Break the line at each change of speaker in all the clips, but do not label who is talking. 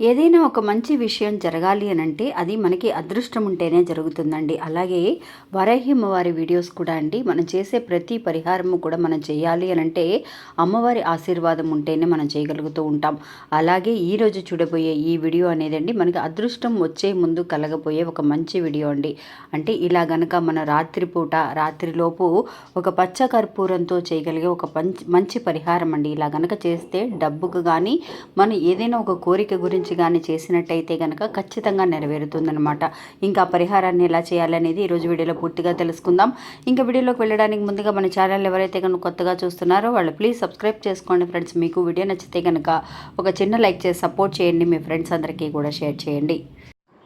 ఏదైనా ఒక మంచి విషయం జరగాలి అని అంటే అది మనకి అదృష్టం ఉంటేనే జరుగుతుందండి. అలాగే వరాహి అమ్మవారి వీడియోస్ కూడా అండి. మనం చేసే ప్రతి పరిహారము కూడా మనం చేయాలి అని అంటే అమ్మవారి ఆశీర్వాదం ఉంటేనే మనం చేయగలుగుతూ ఉంటాం. అలాగే ఈరోజు చూడబోయే ఈ వీడియో అనేదండి మనకి అదృష్టం వచ్చే ముందు కలగబోయే ఒక మంచి వీడియో అండి. అంటే ఇలా గనక మన రాత్రిపూట రాత్రిలోపు ఒక పచ్చ కర్పూరంతో చేయగలిగే ఒక మంచి పరిహారం అండి. ఇలా గనక చేస్తే డబ్బుకు కానీ మనం ఏదైనా ఒక కోరిక గురించి కానీ చేసినట్టయితే కనుక ఖచ్చితంగా నెరవేరుతుందనమాట ఇంకా పరిహారాన్ని ఎలా చేయాలనేది ఈరోజు వీడియోలో పూర్తిగా తెలుసుకుందాం. ఇంకా వీడియోలోకి వెళ్ళడానికి ముందుగా మన ఛానల్ ఎవరైతే కనుక కొత్తగా చూస్తున్నారో వాళ్ళు ప్లీజ్ సబ్స్క్రైబ్ చేసుకోండి ఫ్రెండ్స్. మీకు వీడియో నచ్చితే కనుక ఒక చిన్న లైక్ చేసి సపోర్ట్ చేయండి. మీ ఫ్రెండ్స్ అందరికీ కూడా షేర్ చేయండి.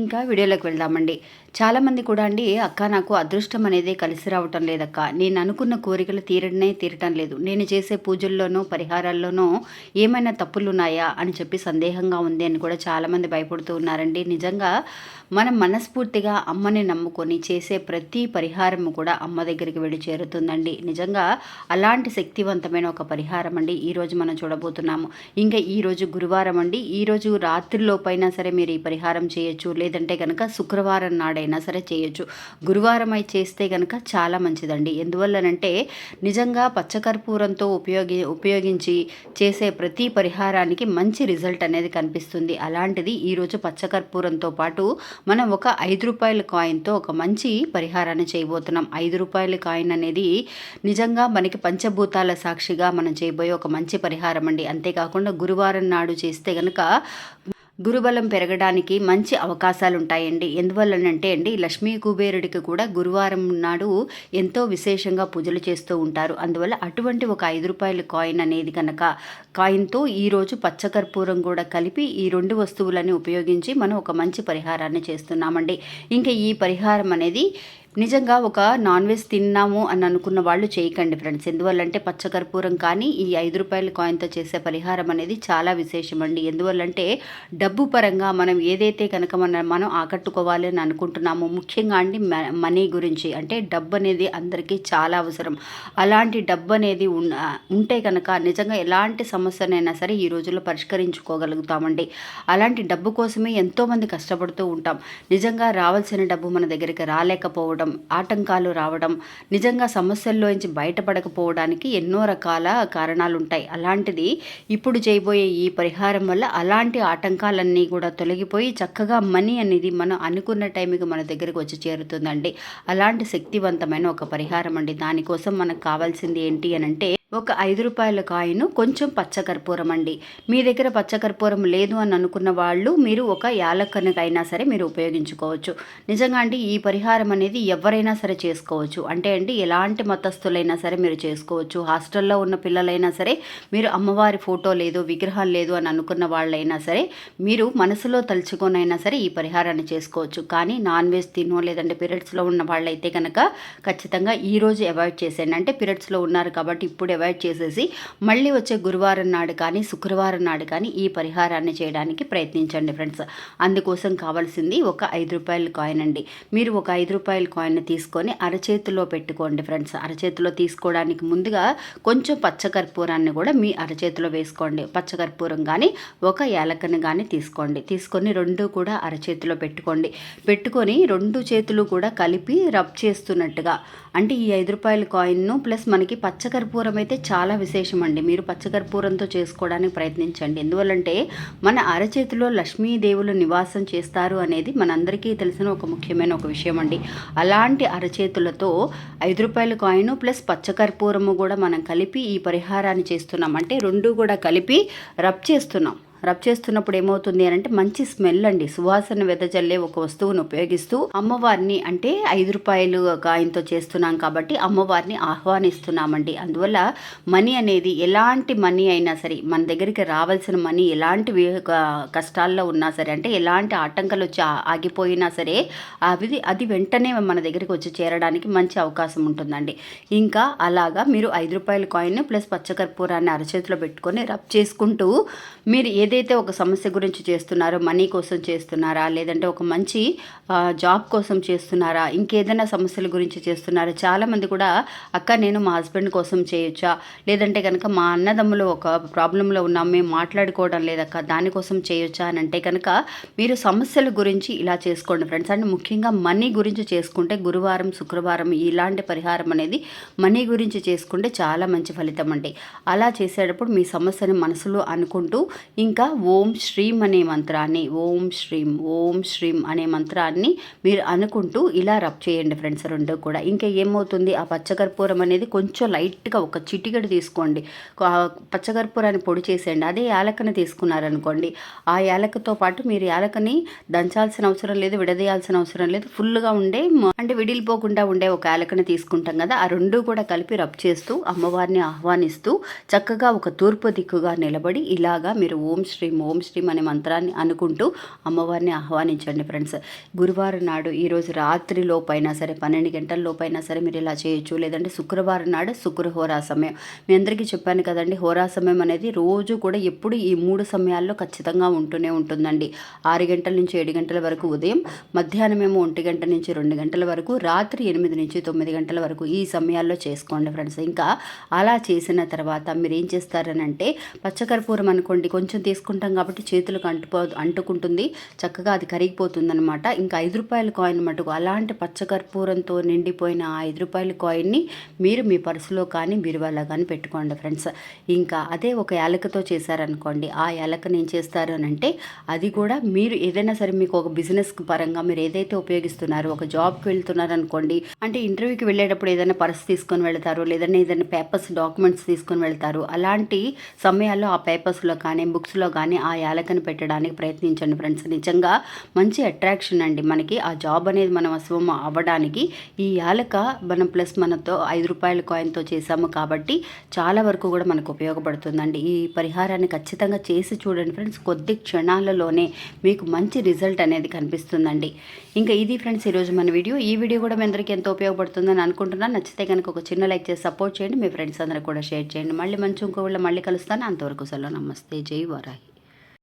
ఇంకా వీడియోలోకి వెళ్దామండి. చాలామంది కూడా అండి అక్క నాకు అదృష్టం అనేది కలిసి రావటం లేదక్క. నేను అనుకున్న కోరికలు తీరడనే తీరటం లేదు. నేను చేసే పూజల్లోనూ పరిహారాల్లోనూ ఏమైనా తప్పులు ఉన్నాయా అని చెప్పి సందేహంగా ఉంది అని కూడా చాలామంది భయపడుతూ ఉన్నారండి. నిజంగా మనం మనస్ఫూర్తిగా అమ్మని నమ్ముకొని చేసే ప్రతి పరిహారము కూడా అమ్మ దగ్గరికి వెళ్ళి చేరుతుందండి. నిజంగా అలాంటి శక్తివంతమైన ఒక పరిహారం అండి ఈరోజు మనం చూడబోతున్నాము. ఇంకా ఈరోజు గురువారం అండి. ఈరోజు రాత్రిలోపైనా సరే మీరు ఈ పరిహారం చేయొచ్చు లేదంటే కనుక శుక్రవారం నాడైనా సరే చేయొచ్చు. గురువారం అయి చేస్తే కనుక చాలా మంచిదండి. ఎందువల్లనంటే నిజంగా పచ్చకర్పూరంతో ఉపయోగి ఉపయోగించి చేసే ప్రతి పరిహారానికి మంచి రిజల్ట్ అనేది కనిపిస్తుంది. అలాంటిది ఈరోజు పచ్చకర్పూరంతో పాటు మనం ఒక ఐదు రూపాయల కాయిన్తో ఒక మంచి పరిహారాన్ని చేయబోతున్నాం. ఐదు రూపాయల కాయిన్ అనేది నిజంగా మనకి పంచభూతాల సాక్షిగా మనం చేయబోయే ఒక మంచి పరిహారం అండి అంతేకాకుండా గురువారం నాడు చేస్తే కనుక గురుబలం పెరగడానికి మంచి అవకాశాలు ఉంటాయండి ఎందువల్లనంటే అండి లక్ష్మీ కుబేరుడికి కూడా గురువారం నాడు ఎంతో విశేషంగా పూజలు చేస్తూ ఉంటారు. అందువల్ల అటువంటి ఒక ఐదు రూపాయల కాయిన్ అనేది కనుక కాయిన్తో ఈరోజు పచ్చకర్పూరం కూడా కలిపి ఈ రెండు వస్తువులని ఉపయోగించి మనం ఒక మంచి పరిహారాన్ని చేస్తున్నామండి. ఇంకా ఈ పరిహారం అనేది నిజంగా ఒక నాన్ వెజ్ తిన్నాము అని అనుకున్న వాళ్ళు చేయకండి ఫ్రెండ్స్. ఎందువల్లంటే పచ్చకర్పూరం కానీ ఈ ఐదు రూపాయల కాయిన్తో చేసే పరిహారం అనేది చాలా విశేషం అండి. ఎందువల్లంటే డబ్బు పరంగా మనం ఏదైతే కనుక మన మనం ఆకట్టుకోవాలి అని అనుకుంటున్నామో ముఖ్యంగా అండి మ- మనీ గురించి. అంటే డబ్బు అనేది అందరికీ చాలా అవసరం. అలాంటి డబ్బు అనేది ఉంటే కనుక నిజంగా ఎలాంటి సమస్యనైనా సరే ఈ రోజుల్లో పరిష్కరించుకోగలుగుతామండి. అలాంటి డబ్బు కోసమే ఎంతోమంది కష్టపడుతూ ఉంటాం. నిజంగా రావాల్సిన డబ్బు మన దగ్గరికి రాలేకపోవడం ఆటంకాలు రావడం నిజంగా సమస్యల్లోంచి బయటపడకపోవడానికి ఎన్నో రకాల కారణాలు ఉంటాయి అలాంటిది ఇప్పుడు చేయబోయే ఈ పరిహారం వల్ల అలాంటి ఆటంకాలన్నీ కూడా తొలగిపోయి చక్కగా మనీ అనేది మనం అనుకున్న టైంకి మన దగ్గరకు వచ్చి చేరుతుందండి. అలాంటి శక్తివంతమైన ఒక పరిహారం అండి. దానికోసం మనకు కావాల్సింది ఏంటి అని అంటే ఒక ఐదు రూపాయల కాయిన్ కొంచెం పచ్చకర్పూరం అండి. మీ దగ్గర పచ్చకర్పూరం లేదు అని అనుకున్న వాళ్ళు మీరు ఒక యాలక్కనకైనా సరే మీరు ఉపయోగించుకోవచ్చు. నిజంగా అండి ఈ పరిహారం అనేది ఎవరైనా సరే చేసుకోవచ్చు. అంటే అండి ఎలాంటి మతస్థులైనా సరే మీరు చేసుకోవచ్చు. హాస్టల్లో ఉన్న పిల్లలైనా సరే మీరు అమ్మవారి ఫోటో లేదు విగ్రహం లేదు అని అనుకున్న వాళ్ళైనా సరే మీరు మనసులో తలుచుకొనైనా సరే ఈ పరిహారాన్ని చేసుకోవచ్చు. కానీ నాన్ వెజ్ తినో లేదంటే పీరియడ్స్లో ఉన్న వాళ్ళైతే కనుక ఖచ్చితంగా ఈ రోజు అవాయిడ్ చేసేయండి. అంటే పీరియడ్స్లో ఉన్నారు కాబట్టి ఇప్పుడు అవాయిడ్ చేసేసి మళ్ళీ వచ్చే గురువారం నాడు కానీ శుక్రవారం నాడు కానీ ఈ పరిహారాన్ని చేయడానికి ప్రయత్నించండి ఫ్రెండ్స్. అందుకోసం కావాల్సింది ఒక ఐదు రూపాయల కాయిన్ అండి. మీరు ఒక ఐదు రూపాయల కాయిన్ తీసుకొని అరచేతిలో పెట్టుకోండి ఫ్రెండ్స్. అరచేతిలో తీసుకోవడానికి ముందుగా కొంచెం పచ్చకర్పూరాన్ని కూడా మీ అరచేతిలో వేసుకోండి. పచ్చకర్పూరం కానీ ఒక ఏలకని కానీ తీసుకోండి. తీసుకొని రెండు కూడా అరచేతిలో పెట్టుకోండి. పెట్టుకొని రెండు చేతులు కూడా కలిపి రబ్ చేస్తున్నట్టుగా. అంటే ఈ ఐదు రూపాయల కాయిన్ను ప్లస్ మనకి పచ్చకర్పూరం అయితే చాలా విశేషం అండి మీరు పచ్చకర్పూరంతో చేసుకోవడానికి ప్రయత్నించండి. ఎందువల్లంటే మన అరచేతిలో లక్ష్మీదేవులు నివాసం చేస్తారు అనేది మనందరికీ తెలిసిన ఒక ముఖ్యమైన ఒక విషయం అండి అలాంటి అరచేతులతో ఐదు రూపాయల కాయిన్ ప్లస్ పచ్చకర్పూరము కూడా మనం కలిపి ఈ పరిహారాన్ని చేస్తున్నాం. అంటే రెండు కూడా కలిపి రబ్ చేస్తున్నాం. రబ్ చేస్తున్నప్పుడు ఏమవుతుంది అని అంటే మంచి స్మెల్ అండి. సువాసన వెదజల్లే ఒక వస్తువును ఉపయోగిస్తూ అమ్మవారిని అంటే ఐదు రూపాయలు కాయంతో చేస్తున్నాం కాబట్టి అమ్మవారిని ఆహ్వానిస్తున్నామండి. అందువల్ల మనీ అనేది ఎలాంటి మనీ అయినా సరే మన దగ్గరికి రావాల్సిన మనీ ఎలాంటి కష్టాల్లో ఉన్నా సరే అంటే ఎలాంటి ఆటంకాలు వచ్చి ఆగిపోయినా సరే అది అది వెంటనే మన దగ్గరికి వచ్చి చేరడానికి మంచి అవకాశం ఉంటుందండి. ఇంకా అలాగా మీరు ఐదు రూపాయల కాయిన్ ప్లస్ పచ్చకర్పూరాన్ని అరచేతిలో పెట్టుకొని రబ్ చేసుకుంటూ మీరు ఏదైతే ఒక సమస్య గురించి చేస్తున్నారో మనీ కోసం చేస్తున్నారా లేదంటే ఒక మంచి జాబ్ కోసం చేస్తున్నారా ఇంకేదైనా సమస్యల గురించి చేస్తున్నారా చాలామంది కూడా అక్క నేను మా హస్బెండ్ కోసం చేయొచ్చా? లేదంటే కనుక మా అన్నదమ్ములు ఒక ప్రాబ్లంలో ఉన్నాం మేము మాట్లాడుకోవడం లేదక్క దానికోసం చేయొచ్చా? అని అంటే కనుక మీరు సమస్యల గురించి ఇలా చేసుకోండి ఫ్రెండ్స్. అండ్ ముఖ్యంగా మనీ గురించి చేసుకుంటే గురువారం శుక్రవారం ఇలాంటి పరిహారం అనేది మనీ గురించి చేసుకుంటే చాలా మంచి ఫలితం అండి. అలా చేసేటప్పుడు మీ సమస్యని మనసులో అనుకుంటూ ఇంకా ఓం శ్రీం అనే మంత్రాన్ని ఓం శ్రీం ఓం శ్రీం అనే మంత్రాన్ని మీరు అనుకుంటూ ఇలా రబ్ చేయండి ఫ్రెండ్స్ రెండు కూడా. ఇంకా ఏమవుతుంది? ఆ పచ్చకర్పూరం అనేది కొంచెం లైట్గా ఒక చిటికెడు తీసుకోండి. పచ్చకర్పూరాన్ని పొడి చేసేయండి. అదే యాలకని తీసుకున్నారనుకోండి ఆ యాలకతో పాటు మీరు యాలకని దంచాల్సిన అవసరం లేదు విడదీయాల్సిన అవసరం లేదు. ఫుల్గా ఉండే అంటే విడిలిపోకుండా ఉండే ఒక యాలకని తీసుకుంటాం కదా ఆ రెండు కూడా కలిపి రబ్ చేస్తూ అమ్మవారిని ఆహ్వానిస్తూ చక్కగా ఒక తూర్పు దిక్కుగా నిలబడి ఇలాగా మీరు ఓం శ్రీం ఓం శ్రీం అనే మంత్రాన్ని అనుకుంటూ అమ్మవారిని ఆహ్వానించండి ఫ్రెండ్స్. గురువారం నాడు ఈరోజు రాత్రి లోపైనా సరే పన్నెండు గంటల లోపైనా సరే మీరు ఇలా చేయొచ్చు. లేదంటే శుక్రవారం నాడు శుక్ర హోరా సమయం. మీ అందరికీ చెప్పాను కదండి హోరా సమయం అనేది రోజు కూడా ఎప్పుడు ఈ మూడు సమయాల్లో ఖచ్చితంగా ఉంటూనే ఉంటుందండి. ఆరు గంటల నుంచి ఏడు గంటల వరకు ఉదయం మధ్యాహ్నం ఏమో ఒంటి గంట నుంచి రెండు గంటల వరకు రాత్రి ఎనిమిది నుంచి తొమ్మిది గంటల వరకు ఈ సమయాల్లో చేసుకోండి ఫ్రెండ్స్. ఇంకా అలా చేసిన తర్వాత మీరు ఏం చేస్తారనంటే పచ్చకర్పూరం అనుకోండి కొంచెం చేసుకుంటాం కాబట్టి చేతులకు అంటుపో అంటుకుంటుంది. చక్కగా అది కరిగిపోతుందనమాట ఇంకా ఐదు రూపాయల కాయిన్ మటుకు అలాంటి పచ్చకర్పూరంతో నిండిపోయిన ఆ ఐదు రూపాయల కాయిన్ని మీరు మీ పర్సులో కానీ బీరువాలో కానీ పెట్టుకోండి ఫ్రెండ్స్. ఇంకా అదే ఒక యాలకతో చేశారనుకోండి. ఆ యాలకని ఏం చేస్తారు అని అంటే అది కూడా మీరు ఏదైనా సరే మీకు ఒక బిజినెస్ పరంగా మీరు ఏదైతే ఉపయోగిస్తున్నారో ఒక జాబ్కి వెళ్తున్నారు అనుకోండి అంటే ఇంటర్వ్యూకి వెళ్ళేటప్పుడు ఏదైనా పర్స్ తీసుకొని వెళ్తారు లేదంటే ఏదైనా పేపర్స్ డాక్యుమెంట్స్ తీసుకొని వెళ్తారు అలాంటి సమయాల్లో ఆ పేపర్స్లో కానీ బుక్స్లో కానీ ఆ యాలకని పెట్టడానికి ప్రయత్నించండి ఫ్రెండ్స్. నిజంగా మంచి అట్రాక్షన్ అండి మనకి. ఆ జాబ్ అనేది మనం అశ్వం అవ్వడానికి ఈ యాలక మనం ప్లస్ మనతో ఐదు రూపాయల కాయిన్తో చేసాము కాబట్టి చాలా వరకు కూడా మనకు ఉపయోగపడుతుందండి. ఈ పరిహారాన్ని ఖచ్చితంగా చేసి చూడండి ఫ్రెండ్స్. కొద్ది క్షణాలలోనే మీకు మంచి రిజల్ట్ అనేది కనిపిస్తుందండి. ఇంకా ఇది ఫ్రెండ్స్ ఈరోజు మన వీడియో. ఈ వీడియో కూడా మీ అందరికీ ఎంతో ఉపయోగపడుతుందని అనుకుంటున్నాను. నచ్చితే కనుక ఒక చిన్న లైక్ చేసి సపోర్ట్ చేయండి. మీ ఫ్రెండ్స్ అందరూ కూడా షేర్ చేయండి. మళ్ళీ మంచి ఇంకో మళ్ళీ కలుస్తాను. అంతవరకు సెలవు. నమస్తే. జై వరాహి.